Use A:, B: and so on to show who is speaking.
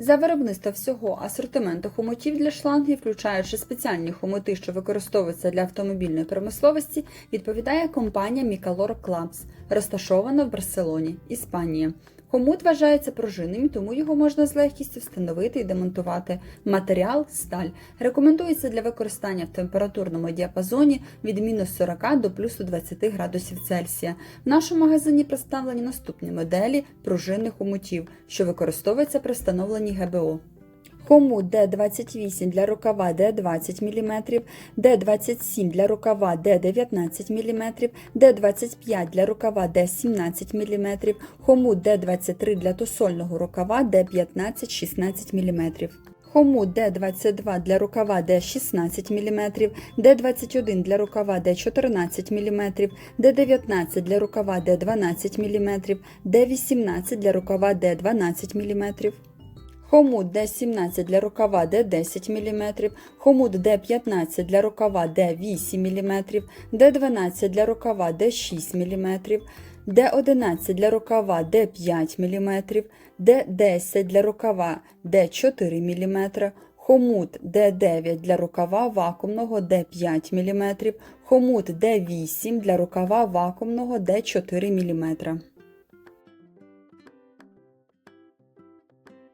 A: За виробництво всього асортименту хомутів для шлангів, включаючи спеціальні хомути, що використовуються для автомобільної промисловості, відповідає компанія Micalor Clubs, розташована в Барселоні, Іспанія. Хомут вважається пружинним, тому його можна з легкістю встановити і демонтувати. Матеріал сталь рекомендується для використання в температурному діапазоні від мінус 40 до плюсу 20 градусів Цельсія. В нашому магазині представлені наступні моделі пружинних хомутів, що використовуються при встановленні ГБО. Хомут Д28 для рукава Д20 мм, Д27 для рукава Д19 мм, Д25 для рукава Д17 мм, хомут Д23 для тусольного рукава Д15-16 мм. Хомут Д22 для рукава Д16 мм, Д21 для рукава Д14 мм, Д19 для рукава Д12 мм, Д18 для рукава Д12 мм. Хомут Д17 для рукава Д10 мм, хомут Д15 для рукава Д8 мм, Д12 для рукава Д6 мм, Д11 для рукава Д5 мм, Д10 для рукава Д4 мм, хомут Д9 для рукава вакуумного Д5 мм, хомут Д8 для рукава вакуумного Д4 мм.